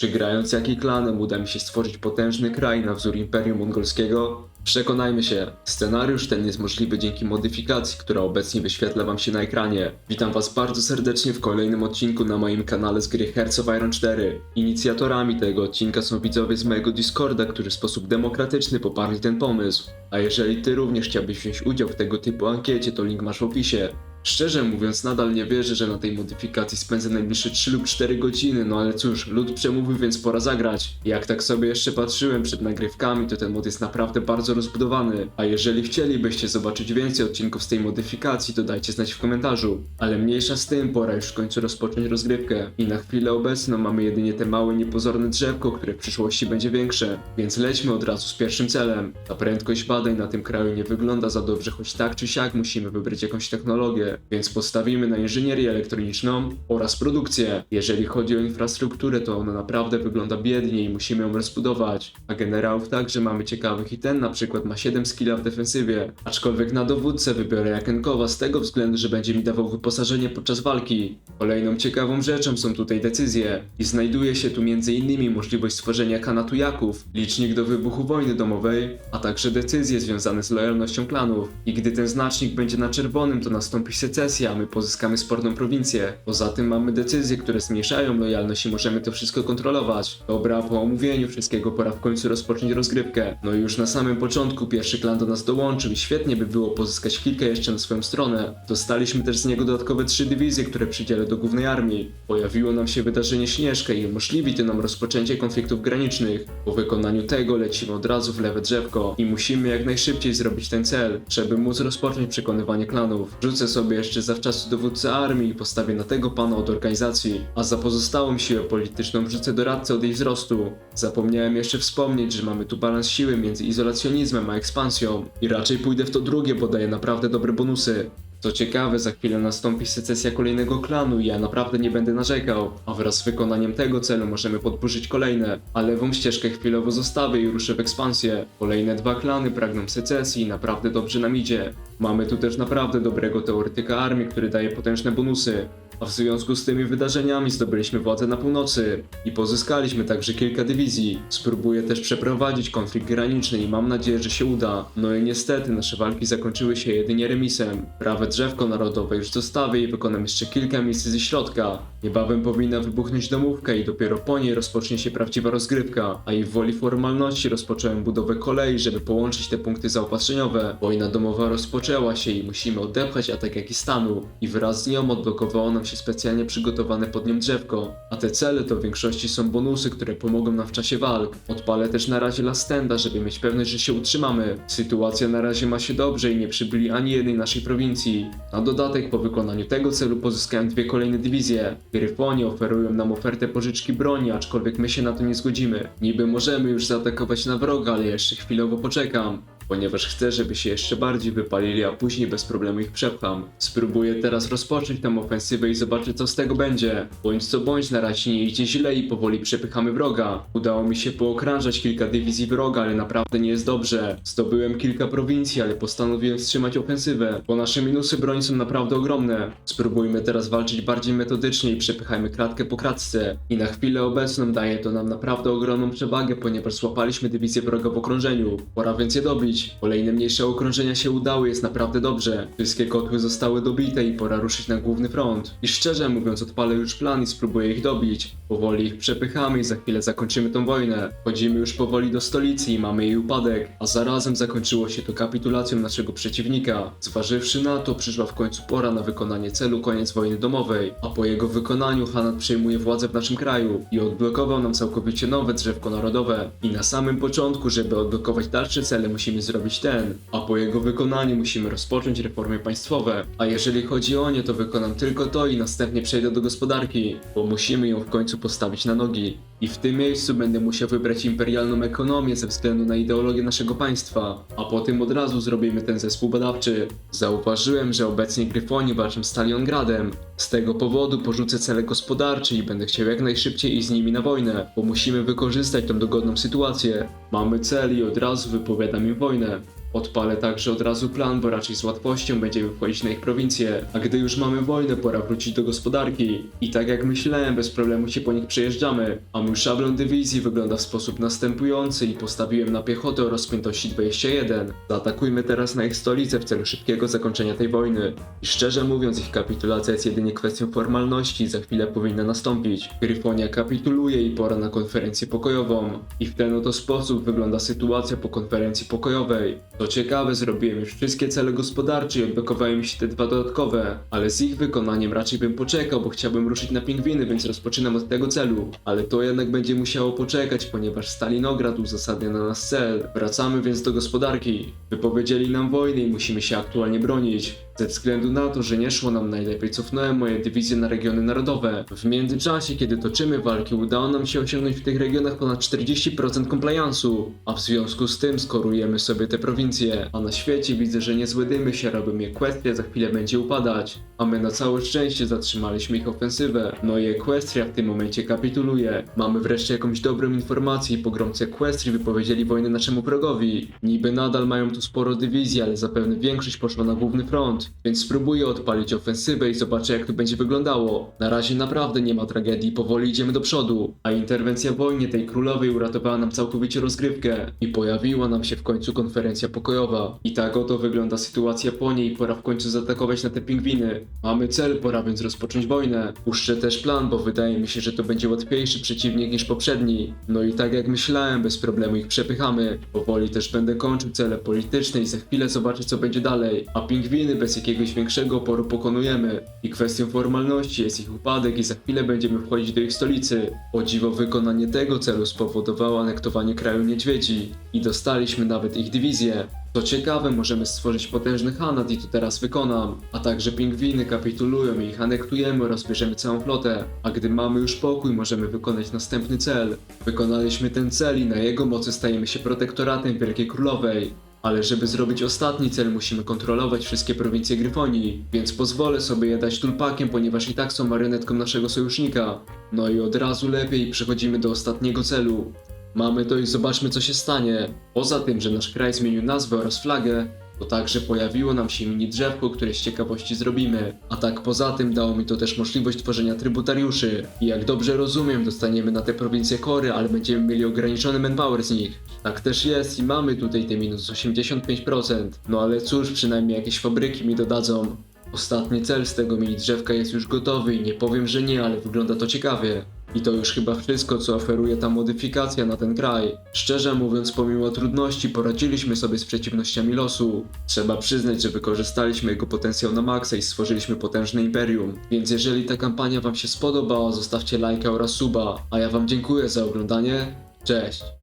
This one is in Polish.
Czy grając jaki klanem uda mi się stworzyć potężny kraj na wzór Imperium Mongolskiego? Przekonajmy się, scenariusz ten jest możliwy dzięki modyfikacji, która obecnie wyświetla wam się na ekranie. Witam was bardzo serdecznie w kolejnym odcinku na moim kanale z gry Hearts of Iron 4. Inicjatorami tego odcinka są widzowie z mojego Discorda, którzy w sposób demokratyczny poparli ten pomysł. A jeżeli ty również chciałbyś wziąć udział w tego typu ankiecie, to link masz w opisie. Szczerze mówiąc, nadal nie wierzę, że na tej modyfikacji spędzę najbliższe 3 lub 4 godziny, no ale cóż, lud przemówił, więc pora zagrać. Jak tak sobie jeszcze patrzyłem przed nagrywkami, to ten mod jest naprawdę bardzo rozbudowany. A jeżeli chcielibyście zobaczyć więcej odcinków z tej modyfikacji, to dajcie znać w komentarzu. Ale mniejsza z tym, pora już w końcu rozpocząć rozgrywkę. I na chwilę obecną mamy jedynie te małe, niepozorne drzewko, które w przyszłości będzie większe. Więc lećmy od razu z pierwszym celem. Ta prędkość badań na tym kraju nie wygląda za dobrze, choć tak czy siak musimy wybrać jakąś technologię. Więc postawimy na inżynierię elektroniczną oraz produkcję. Jeżeli chodzi o infrastrukturę, to ona naprawdę wygląda biednie i musimy ją rozbudować. A generałów także mamy ciekawych i ten na przykład ma 7 skilla w defensywie. Aczkolwiek na dowódcę wybiorę Jakenkowa z tego względu, że będzie mi dawał wyposażenie podczas walki. Kolejną ciekawą rzeczą są tutaj decyzje. I znajduje się tu m.in. możliwość stworzenia kanatu Jaków, licznik do wybuchu wojny domowej, a także decyzje związane z lojalnością klanów. I gdy ten znacznik będzie na czerwonym, to nastąpi secesja, my pozyskamy sporną prowincję. Poza tym mamy decyzje, które zmniejszają lojalność i możemy to wszystko kontrolować. Dobra, po omówieniu wszystkiego pora w końcu rozpocząć rozgrywkę. No i już na samym początku pierwszy klan do nas dołączył i świetnie by było pozyskać kilka jeszcze na swoją stronę. Dostaliśmy też z niego dodatkowe trzy dywizje, które przydzielę do głównej armii. Pojawiło nam się wydarzenie Śnieżka i umożliwi to nam rozpoczęcie konfliktów granicznych. Po wykonaniu tego lecimy od razu w lewe drzewko i musimy jak najszybciej zrobić ten cel, żeby móc rozpocząć przekonywanie klanów. Rzucę sobie jeszcze zawczasu dowódcę armii i postawię na tego pana od organizacji, a za pozostałą siłę polityczną wrzucę doradcę od jej wzrostu. Zapomniałem jeszcze wspomnieć, że mamy tu balans siły między izolacjonizmem a ekspansją i raczej pójdę w to drugie, bo daje naprawdę dobre bonusy. Co ciekawe, za chwilę nastąpi secesja kolejnego klanu i ja naprawdę nie będę narzekał, a wraz z wykonaniem tego celu możemy podburzyć kolejne, a lewą ścieżkę chwilowo zostawię i ruszę w ekspansję. Kolejne dwa klany pragną secesji i naprawdę dobrze nam idzie. Mamy tu też naprawdę dobrego teoretyka armii, który daje potężne bonusy. W związku z tymi wydarzeniami zdobyliśmy władzę na północy i pozyskaliśmy także kilka dywizji. Spróbuję też przeprowadzić konflikt graniczny i mam nadzieję, że się uda. No i niestety nasze walki zakończyły się jedynie remisem. Prawe drzewko narodowe już zostawię i wykonam jeszcze kilka misji ze środka. Niebawem powinna wybuchnąć domówka i dopiero po niej rozpocznie się prawdziwa rozgrywka. A i w woli formalności rozpocząłem budowę kolei, żeby połączyć te punkty zaopatrzeniowe. Wojna domowa rozpoczęła się i musimy odepchać atak Jakistanu. I wraz z nią odblokowało nam się specjalnie przygotowane pod nią drzewko. A te cele to w większości są bonusy, które pomogą nam w czasie walk. Odpalę też na razie Lastenda, żeby mieć pewność, że się utrzymamy. Sytuacja na razie ma się dobrze i nie przybyli ani jednej naszej prowincji. Na dodatek po wykonaniu tego celu pozyskałem dwie kolejne dywizje. Gryfoni oferują nam ofertę pożyczki broni, aczkolwiek my się na to nie zgodzimy. Niby możemy już zaatakować na wroga, ale jeszcze chwilowo poczekam. Ponieważ chcę, żeby się jeszcze bardziej wypalili, a później bez problemu ich przepcham. Spróbuję teraz rozpocząć tę ofensywę i zobaczę co z tego będzie. Bądź co bądź, na razie nie idzie źle i powoli przepychamy wroga. Udało mi się pookrążać kilka dywizji wroga, ale naprawdę nie jest dobrze. Zdobyłem kilka prowincji, ale postanowiłem wstrzymać ofensywę, bo nasze minusy broni są naprawdę ogromne. Spróbujmy teraz walczyć bardziej metodycznie i przepychajmy kratkę po kratce. I na chwilę obecną daje to nam naprawdę ogromną przewagę, ponieważ złapaliśmy dywizję wroga w okrążeniu. Pora więc je dobić. Kolejne mniejsze okrążenia się udały, jest naprawdę dobrze. Wszystkie kotły zostały dobite i pora ruszyć na główny front. I szczerze mówiąc, odpalę już plan i spróbuję ich dobić. Powoli ich przepychamy i za chwilę zakończymy tą wojnę. Chodzimy już powoli do stolicy i mamy jej upadek, a zarazem zakończyło się to kapitulacją naszego przeciwnika. Zważywszy na to, przyszła w końcu pora na wykonanie celu koniec wojny domowej, a po jego wykonaniu Hanat przejmuje władzę w naszym kraju i odblokował nam całkowicie nowe drzewko narodowe. I na samym początku, żeby odblokować dalsze cele, musimy zrobić ten, a po jego wykonaniu musimy rozpocząć reformy państwowe. A jeżeli chodzi o nie, to wykonam tylko to i następnie przejdę do gospodarki, bo musimy ją w końcu postawić na nogi. I w tym miejscu będę musiał wybrać imperialną ekonomię ze względu na ideologię naszego państwa, a potem od razu zrobimy ten zespół badawczy. Zauważyłem, że obecnie Gryfoni walczą z Stalingradem. Z tego powodu porzucę cele gospodarcze i będę chciał jak najszybciej iść z nimi na wojnę, bo musimy wykorzystać tą dogodną sytuację. Mamy cel i od razu wypowiadam im wojnę. Odpalę także od razu plan, bo raczej z łatwością będziemy wchodzić na ich prowincję. A gdy już mamy wojnę, pora wrócić do gospodarki. I tak jak myślałem, bez problemu się po nich przejeżdżamy. A mój szablon dywizji wygląda w sposób następujący i postawiłem na piechotę o rozpiętości 21. Zaatakujmy teraz na ich stolicę w celu szybkiego zakończenia tej wojny. I szczerze mówiąc, ich kapitulacja jest jedynie kwestią formalności za chwilę powinna nastąpić. Gryfonia kapituluje i pora na konferencję pokojową. I w ten oto sposób wygląda sytuacja po konferencji pokojowej. Co ciekawe, zrobiłem już wszystkie cele gospodarcze i odblokowałem mi się te dwa dodatkowe, ale z ich wykonaniem raczej bym poczekał, bo chciałbym ruszyć na pingwiny, więc rozpoczynam od tego celu. Ale to jednak będzie musiało poczekać, ponieważ Stalinograd uzasadnia na nas cel. Wracamy więc do gospodarki. Wypowiedzieli nam wojnę i musimy się aktualnie bronić. Ze względu na to, że nie szło nam najlepiej, cofnąłem moje dywizje na regiony narodowe. W międzyczasie, kiedy toczymy walki, udało nam się osiągnąć w tych regionach ponad 40% compliance'u, a w związku z tym skorujemy sobie te prowincje. A na świecie widzę, że niezłe dymy się robią, Equestria za chwilę będzie upadać, a my na całe szczęście zatrzymaliśmy ich ofensywę. No i Equestria w tym momencie kapituluje. Mamy wreszcie jakąś dobrą informację i pogromcy Equestrii wypowiedzieli wojnę naszemu wrogowi. Niby nadal mają tu sporo dywizji, ale zapewne większość poszła na główny front, więc spróbuję odpalić ofensywę i zobaczę jak to będzie wyglądało. Na razie naprawdę nie ma tragedii, powoli idziemy do przodu, a interwencja w wojnie tej królowej uratowała nam całkowicie rozgrywkę i pojawiła nam się w końcu konferencja pokojowa. I tak oto wygląda sytuacja po niej, pora w końcu zaatakować na te pingwiny. Mamy cel, pora więc rozpocząć wojnę. Puszczę też plan, bo wydaje mi się, że to będzie łatwiejszy przeciwnik niż poprzedni. No i tak jak myślałem, bez problemu ich przepychamy. Powoli też będę kończył cele polityczne i za chwilę zobaczę co będzie dalej. A pingwiny jakiegoś większego oporu pokonujemy. I kwestią formalności jest ich upadek i za chwilę będziemy wchodzić do ich stolicy. O dziwo wykonanie tego celu spowodowało anektowanie kraju niedźwiedzi i dostaliśmy nawet ich dywizję. Co ciekawe, możemy stworzyć potężny Hanat i to teraz wykonam. A także pingwiny kapitulują i ich anektujemy oraz bierzemy całą flotę. A gdy mamy już pokój, możemy wykonać następny cel. Wykonaliśmy ten cel i na jego mocy stajemy się protektoratem Wielkiej Królowej. Ale żeby zrobić ostatni cel, musimy kontrolować wszystkie prowincje Gryfonii, więc pozwolę sobie je dać tulpakiem, ponieważ i tak są marionetką naszego sojusznika. No i od razu lepiej przechodzimy do ostatniego celu. Mamy to i zobaczmy co się stanie. Poza tym, że nasz kraj zmienił nazwę oraz flagę, to także pojawiło nam się mini drzewko, które z ciekawości zrobimy. A tak poza tym dało mi to też możliwość tworzenia trybutariuszy. I jak dobrze rozumiem, dostaniemy na te prowincje kory, ale będziemy mieli ograniczony manpower z nich. Tak też jest i mamy tutaj te minus 85%. No ale cóż, przynajmniej jakieś fabryki mi dodadzą. Ostatni cel z tego mini drzewka jest już gotowy i nie powiem, że nie, ale wygląda to ciekawie. I to już chyba wszystko, co oferuje ta modyfikacja na ten kraj. Szczerze mówiąc, pomimo trudności poradziliśmy sobie z przeciwnościami losu. Trzeba przyznać, że wykorzystaliśmy jego potencjał na maksa i stworzyliśmy potężne imperium. Więc jeżeli ta kampania wam się spodobała, zostawcie lajka oraz suba. A ja wam dziękuję za oglądanie. Cześć!